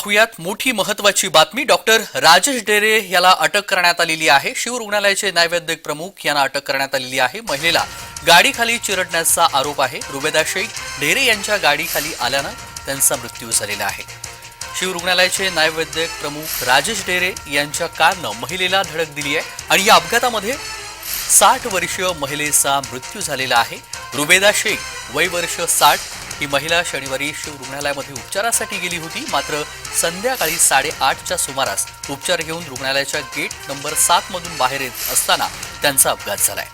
पाहुयात मोठी महत्वाची बातमी. डॉक्टर राजेश डेरे याला अटक करण्यात आलेली आहे. शिव रुग्णालयाचे नैवेद्यक प्रमुख यांना अटक करण्यात आलेली आहे. महिलेला गाडीखाली चिरडण्याचा आरोप आहे. रुबेदा शेख डेरे यांच्या गाडीखाली आल्यानं त्यांचा मृत्यू झालेला आहे. शिव रुग्णालयाचे नैवेद्यक प्रमुख राजेश डेरे यांच्या कारनं महिलेला धडक दिली आहे आणि या अपघातामध्ये साठ वर्षीय महिलेचा मृत्यू झालेला आहे. रुबेदा शेख वय वर्ष साठ ही महिला शनिवारी शिव रुग्णालयामध्ये उपचारासाठी गेली होती. मात्र संध्याकाळी साडेआठच्या सुमारास उपचार घेऊन रुग्णालयाच्या गेट नंबर सात मधून बाहेर येत असताना त्यांचा अपघात झालाय.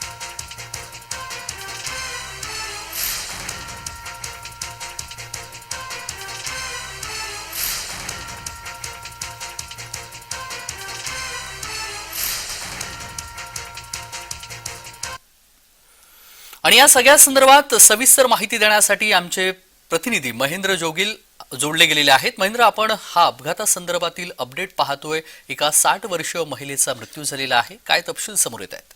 आणि या सगळ्या संदर्भात सविस्तर माहिती देण्यासाठी आमचे प्रतिनिधी महेंद्र जोगील जोडले गेलेले आहेत. महेंद्र आपण हा अपघातासंदर्भातील अपडेट पाहतोय. एका साठ वर्षीय महिलेचा मृत्यू झालेला आहे. काय तपशील समोर येत आहेत?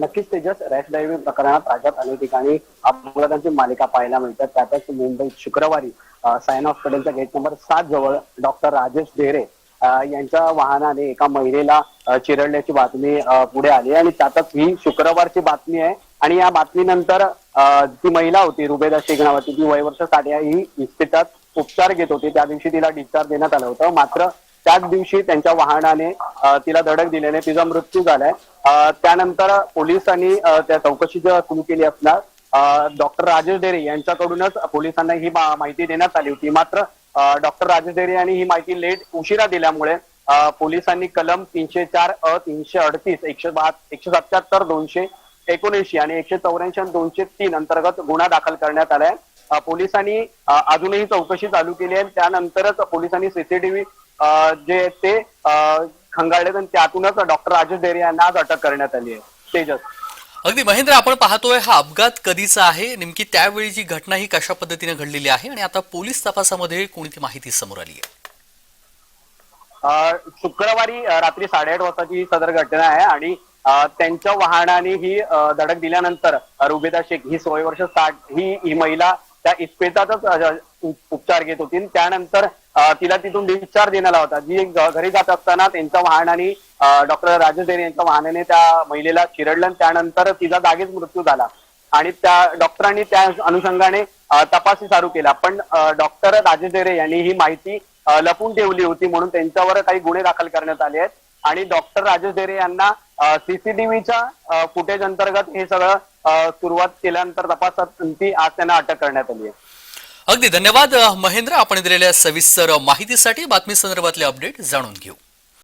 नक्कीच तेजस रॅश ड्रायव्हिंग प्रकरणात राज्यात अनेक ठिकाणी अपघातांची मालिका पाहायला मिळतात. त्यातच मुंबईत शुक्रवारी सायन हॉस्पिटलच्या गेट नंबर सात जवळ डॉक्टर राजेश ढेरे यांच्या वाहनाने एका महिलेला चिरडल्याची बातमी पुढे आली. आणि त्यातच ही शुक्रवारची बातमी आहे. आणि या बातमीनंतर ती महिला होती रुबेदा शेख नावाची ती वयवर्ष साठ ही इस्पितात उपचार घेत होती. त्या दिवशी तिला डिस्चार्ज देण्यात आलं होतं. मात्र त्याच दिवशी त्यांच्या वाहनाने तिला धडक दिल्याने तिचा मृत्यू झालाय. त्यानंतर पोलिसांनी त्या चौकशी सुरू केली असणार डॉक्टर राजेश डेरे यांच्याकडूनच पोलिसांना ही माहिती देण्यात आली होती. मात्र डॉक्टर राजेश डेरे यांनी ही माहिती लेट उशिरा दिल्यामुळे पोलिसांनी कलम तीनशे चार अ तीनशे अडतीस एकशे बहा एकशे सत्याहत्तर दोनशे एकोणऐंशी आणि एकशे चौऱ्याऐंशी आणि दोनशे तीन अंतर्गत गुन्हा दाखल करण्यात आलाय. पोलिसांनी अजूनही चौकशी चालू केली आहे. त्यानंतरच पोलिसांनी सीसीटीव्ही जे आहेत ते खंगाळले आणि त्यातूनच डॉक्टर राजेश डेरे यांना आज अटक करण्यात आली आहे. तेजस. अगदी महेंद्र आपण पाहतोय हा अपघात कधीचा आहे? नेमकी त्यावेळी जी घटना ही कशा पद्धतीने घडलेली आहे? आणि आता पोलीस तपासामध्ये कोणती माहिती समोर आली आहे? शुक्रवारी रात्री साडेआठ वाजताची सदर घटना आहे आणि त्यांच्या वाहनाने ही धडक दिल्यानंतर रुबेदा शेख ही सोळा वर्ष साठ ही ही महिला त्या इस्पेतातच उपचार घेत होती. त्यानंतर तिला तिथून डिस्चार्ज देण्याला होता. जी घरी जात असताना त्यांच्या वाहनाने डॉक्टर राजेश देणे यांच्या वाहनाने त्या महिलेला चिरडलं त्यानंतर तिचा जागीच मृत्यू झाला. आणि त्या डॉक्टरांनी त्या अनुषंगाने तपासणी चालू केला. पण डॉक्टर राजेश देरे यांनी ही माहिती लपून ठेवली होती म्हणून त्यांच्यावर काही गुन्हे दाखल करण्यात आले आहेत. आणि डॉक्टर राजेश देरे यांना सीसीटीव्हीच्या फुटेज अंतर्गत हे सगळं सुरुवात केल्यानंतर तपासात ती आज त्यांना अटक करण्यात आली आहे. अगदी धन्यवाद महेंद्र. आपण दिलेल्या सविस्तर माहितीसाठी बातमी संदर्भातले अपडेट जाणून घेऊ.